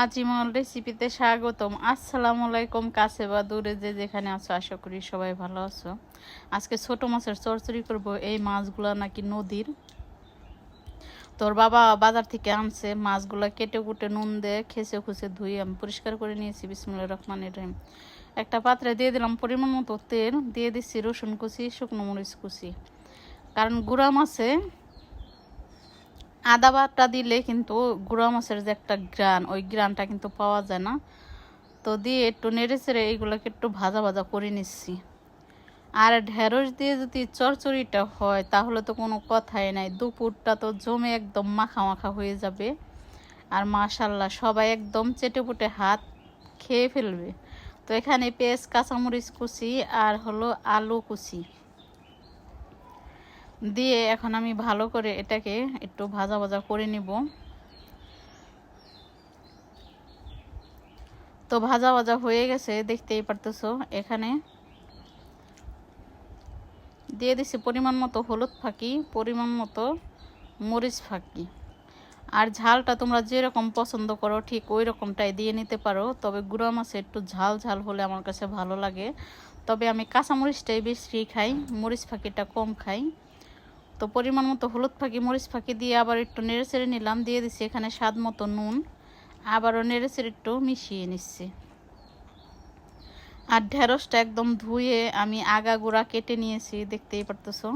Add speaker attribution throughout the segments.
Speaker 1: আজিমল রেসিপিতে স্বাগতম। আসসালামু আলাইকুম, কাছে বা দূরে যে যেখানে আছো, আশা করি সবাই ভালো আছো। আজকে ছোট মাছের চরচড়ি করব, এই মাছগুলো নাকি নদীর। তোর বাবা বাজার থেকে আনছে, মাছগুলো কেটে কুটে নুন দিয়ে খেসে খুসে ধুয়ে আমি পরিষ্কার করে নিয়েছি বিসমুল্লা রহমানের রহিম। একটা পাত্রে দিয়ে দিলাম পরিমাণ মতো তেল, দিয়ে দিচ্ছি রসুন কুচি, শুকনো মরিচ কুচি। কারণ গুঁড়া মাছে আদা বাটা দিলে কিন্তু গুঁড়া মাছের যে একটা গ্রান, ওই গ্রানটা কিন্তু পাওয়া যায় না। তো দিয়ে একটু নেড়ে চেড়ে এইগুলোকে একটু ভাজা ভাজা করে নিচ্ছি। আর ঢেঁড়স দিয়ে যদি চরচড়িটা হয়, তাহলে তো কোনো কথাই নাই। দুপুরটা তো জমে একদম মাখা মাখা হয়ে যাবে। আর মাশাল্লাহ, সবাই একদম চেটে পুটে হাত খেয়ে ফেলবে। তো এখানে পেঁয়াজ, কাঁচামরিচ কুচি আর হলো আলু কুচি। দিয়ে এখন আমি ভালো করে এটাকে একটু ভাজা ভাজা করে নিব। তো ভাজা ভাজা হয়ে গেছে, দেখতেই পারতেছো এখানে। দিয়ে দিছি পরিমাণ মতো হলুদ ফাঁকি, পরিমাণ মতো মরিচ ফাঁকি। আর ঝালটা তোমরা যেরকম পছন্দ করো, ঠিক ওই রকমটাই দিয়ে নিতে পারো। তবে গুঁড়া মাছে একটু ঝাল ঝাল হলে আমার কাছে ভালো লাগে। তবে আমি কাঁচামরিচটাই বেশি খাই, মরিচ ফাঁকিটা কম খাই। তো পরিমাণ মতো হলুদ ফাঁকি, মরিচ ফাঁকি দিয়ে আবার একটু নেড়ে চেড়ে নিলাম, দিয়ে দিচ্ছি এখানে স্বাদ মতো নুন। আবারও নেড়ে চেড়ে একটু মিশিয়ে নিচ্ছি। আর ঢেঁড়সটা একদম ধুয়ে আমি আগা গুঁড়া কেটে নিয়েছি, দেখতেই পারতেছো।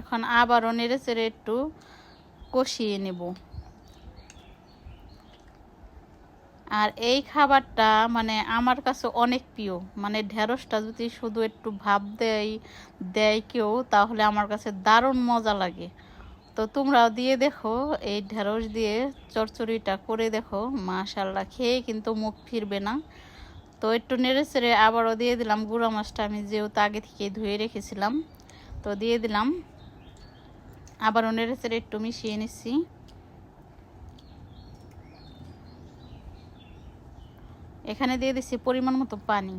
Speaker 1: এখন আবারও নেড়ে চেড়ে একটু কষিয়ে নেব। আর এই খাবারটা মানে আমার কাছে অনেক প্রিয়। মানে ঢেঁড়সটা যদি শুধু একটু ভাব দেয় দেয় কেউ, তাহলে আমার কাছে দারুণ মজা লাগে। তো তোমরাও দিয়ে দেখো, এই ঢেঁড়স দিয়ে চরচড়িটা করে দেখো। মাশাল্লাহ খেয়ে কিন্তু মুখ ফিরবে না। তো একটু নেড়ে চেড়ে আবারও দিয়ে দিলাম গুঁড়া মাছটা, আমি যেহেতু আগে থেকে ধুয়ে রেখেছিলাম। তো দিয়ে দিলাম। আবারও নেড়ে চেড়ে একটু মিশিয়ে নিচ্ছি। এখানে দিয়ে দিচ্ছি পরিমাণ মতো পানি।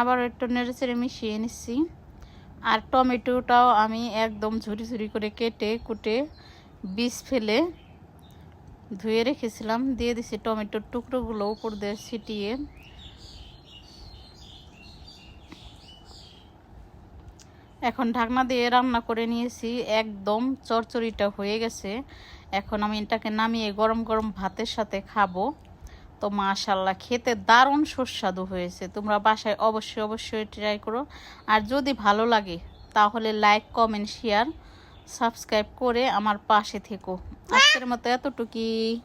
Speaker 1: আবার একটু নেড়ে চেড়ে মিশিয়ে নিচ্ছি। আর টমেটোটাও আমি একদম ঝুরি ঝুরি করে কেটে কুটে বীজ ফেলে ধুয়ে রেখেছিলাম। দিয়ে দিছি টমেটোর টুকরোগুলো উপর দিয়ে ছিটিয়ে। এখন ঢাকনা দিয়ে রান্না করে নিয়েছি। একদম চরচড়িটা হয়ে গেছে। এখন আমি এটাকে নামিয়ে গরম গরম ভাতের সাথে খাব। তো মাশাল্লাহ খেতে দারুণ সুস্বাদু হয়েছে। তোমরা বাসায় অবশ্যই অবশ্যই ট্রাই করো। আর যদি ভালো লাগে, তাহলে লাইক কমেন্ট শেয়ার সাবস্ক্রাইব করে আমার পাশে থেকো। আজকের মতো এতটুকুই।